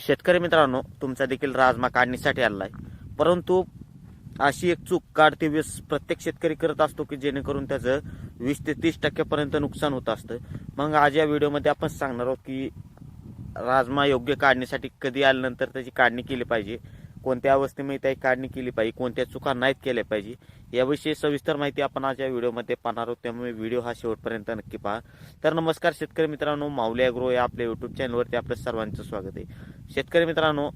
शेतकरी मित्रांनो तुमचा देखील राजमा काढणीसाठी आला आहे परंतु अशी एक चूक काढते वेळेस प्रत्येक शेतकरी करत असतो की जेणेकरून त्याचं वीस ते तीस टक्क्यापर्यंत नुकसान होत असतं. मग आज या व्हिडिओमध्ये आपण सांगणार आहोत की राजमा योग्य काढणीसाठी कधी आल्यानंतर त्याची काढणी केली पाहिजे. कोणत्या अवस्थेमध्ये त्याची काढणी केली पाहिजे कोणत्या चुका नाहीत केल्या पाहिजे याविषयी सविस्तर माहिती आपण आज या व्हिडिओमध्ये पाहणार आहोत. त्यामुळे व्हिडिओ हा शेवटपर्यंत नक्की पहा. तर नमस्कार शेतकरी मित्रांनो माऊली अॅग्रो या आपल्या युट्यूब चॅनलवरती आपलं सर्वांचं स्वागत आहे. शेतकरी मित्रांनो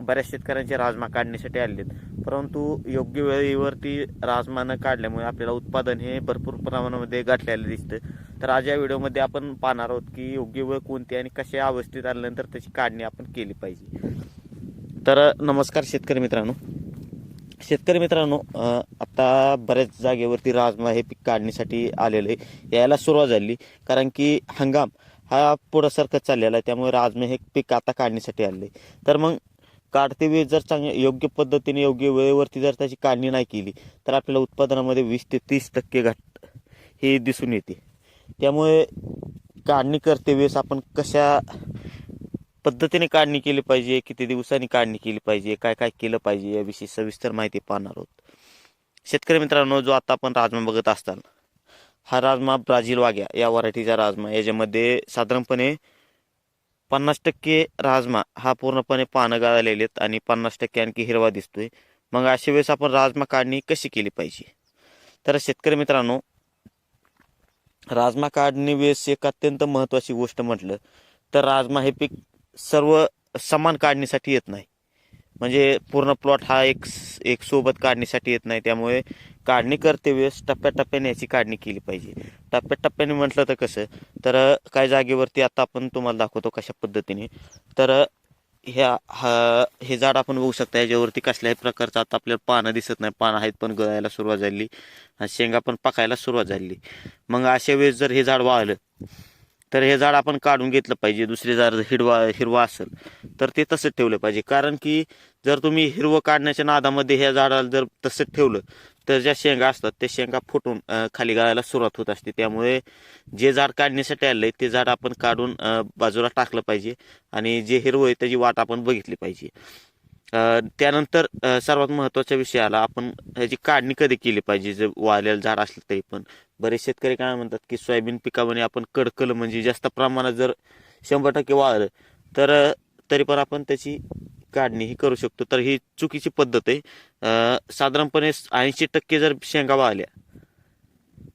बऱ्याच शेतकऱ्यांचे राजमा काढण्यासाठी आलेत. परंतु योग्य वेळेवरती राजमा न काढल्यामुळे आपल्याला उत्पादन हे भरपूर प्रमाणामध्ये गाठलेलं दिसतं. तर आज या व्हिडिओमध्ये आपण पाहणार आहोत की योग्य वेळ कोणती आणि कशा अवस्थेत आल्यानंतर त्याची काढणी आपण केली पाहिजे. तर नमस्कार शेतकरी मित्रांनो. शेतकरी मित्रांनो आत्ता आता बऱ्याच जागेवरती राजमा हे पीक काढण्यासाठी आलेलं आहे यायला सुरुवात झाली. कारण की हंगाम हा पुढं सरकत चाललेला आहे. त्यामुळे राजमा हे पीक आता काढण्यासाठी आलेलं आहे. तर मग काढते वेळी जर चांगल्या योग्य पद्धतीने योग्य वेळेवरती जर त्याची काढणी नाही केली तर आपल्याला उत्पादनामध्ये वीस ते तीस टक्के घट हे दिसून येते. त्यामुळे काढणी करते वेळेस आपण कशा पद्धतीने काढणी केली पाहिजे किती दिवसांनी काढणी केली पाहिजे काय काय केलं पाहिजे याविषयी सविस्तर माहिती पाहणार आहोत. शेतकरी मित्रांनो जो आता आपण राजमा बघत असताल हा राजमा ब्राझील वाग्या या व्हरायटीचा राजमा याच्यामध्ये साधारणपणे पन्नास टक्के राजमा हा पूर्णपणे पानं गाळलेले आहेत आणि पन्नास टक्के आणखी हिरवा दिसतोय. मग अशा वेळेस आपण राजमा काढणी कशी केली पाहिजे? तर शेतकरी मित्रांनो राजमा काढणी वेळेस एक अत्यंत महत्त्वाची गोष्ट म्हटलं तर राजमा हे पीक सर्व समान काढणीसाठी येत नाही. म्हणजे पूर्ण प्लॉट हा एक एक सोबत काढणीसाठी येत नाही. त्यामुळे काढणी करते वेळेस टप्प्याटप्प्याने याची काढणी केली पाहिजे. टप्प्याटप्प्याने म्हटलं तर कसं? तर काही जागेवरती आता आपण तुम्हाला दाखवतो कशा पद्धतीने. तर ह्या हा हे झाड आपण बघू शकता याच्यावरती कसल्याही प्रकारचं आता आपल्याला पानं दिसत नाही. पानं आहेत पण गळायला सुरुवात झाली. आणि शेंगा पण पकायला सुरुवात झाली. मग अशा वेळेस जर हे झाड वाळलं तर हे झाड आपण काढून घेतलं पाहिजे. दुसरे झाड हिरवा हिरवा असेल तर ते तसंच ठेवलं पाहिजे. कारण की जर तुम्ही हिरवं काढण्याच्या नादामध्ये ह्या झाडाला जर तसंच ठेवलं तर ज्या शेंगा असतात त्या शेंगा फुटून खाली गाळायला सुरुवात होत असते. त्यामुळे जे झाड काढण्यासाठी आलं आहे ते झाड आपण काढून बाजूला टाकलं पाहिजे. आणि जे हिरवं आहे त्याची वाट आपण बघितली पाहिजे. त्यानंतर सर्वात महत्त्वाचा विषय आला. आपण ह्याची काढणी कधी केली पाहिजे? जर वाळलेलं झाड असलं तरी पण. बरेच शेतकरी काय म्हणतात की सोयाबीन पिकामध्ये आपण कडकलं म्हणजे जास्त प्रमाणात जर शंभर टक्के वाळलं तर तरी पण आपण त्याची काढणी ही करू शकतो. तर ही चुकीची पद्धत आहे. साधारणपणे ऐंशी टक्के जर शेंगा वाळल्या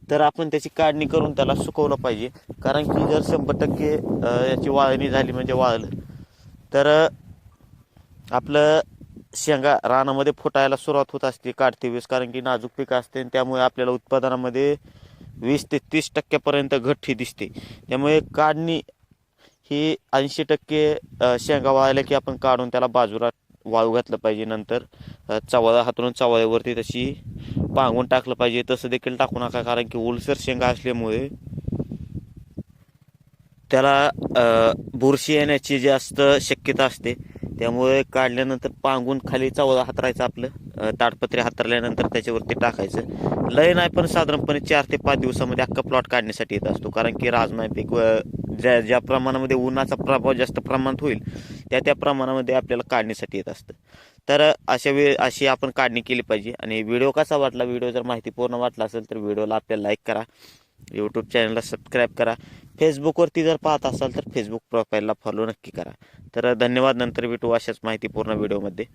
तर आपण त्याची काढणी करून त्याला सुकवलं पाहिजे. कारण की जर शंभर टक्के याची वाळणी झाली म्हणजे वाळलं तर आपलं शेंगा रानामध्ये फुटायला सुरुवात होत असते काढते वेळेस कारण की नाजूक पीक असते आणि त्यामुळे आपल्याला उत्पादनामध्ये वीस ते तीस टक्क्यापर्यंत घट ही दिसते. त्यामुळे काढणी ही ऐंशी टक्के शेंगा वाळल्या की आपण काढून त्याला बाजूला वाळू घातलं पाहिजे. नंतर अ, चवळा चवाळ्यावरती चवळ्यावरती तशी पांगून टाकलं पाहिजे. तसं देखील टाकू नका. कारण की ओलसर शेंगा असल्यामुळे त्याला बुरशी येण्याची जास्त शक्यता असते. त्यामुळे काढल्यानंतर पांगून खाली चवळा हातरायचं आपलं. ताडपत्रे हातरल्यानंतर त्याच्यावरती टाकायचं. लय नाही पण साधारणपणे चार ते पाच दिवसामध्ये अख्खा प्लॉट काढण्यासाठी येत असतो. कारण की राजमा पीक ज्या ज्या प्रमाणामध्ये उन्हाचा प्रभाव जास्त प्रमाणात होईल त्या त्या प्रमाणामध्ये आपल्याला काढण्यासाठी येत असतं. तर अशा वेळ अशी आपण काढणी केली पाहिजे. आणि व्हिडिओ कसा वाटला व्हिडिओ जर माहिती पूर्ण वाटला असेल तर व्हिडिओला आपल्याला लाईक करा. यूट्यूब चॅनलला सबस्क्राईब करा. फेसबुकवरती जर पाहत असाल तर फेसबुक प्रोफाईलला फॉलो नक्की करा. तर धन्यवाद. नंतर भेटू अशाच माहितीपूर्ण व्हिडिओमध्ये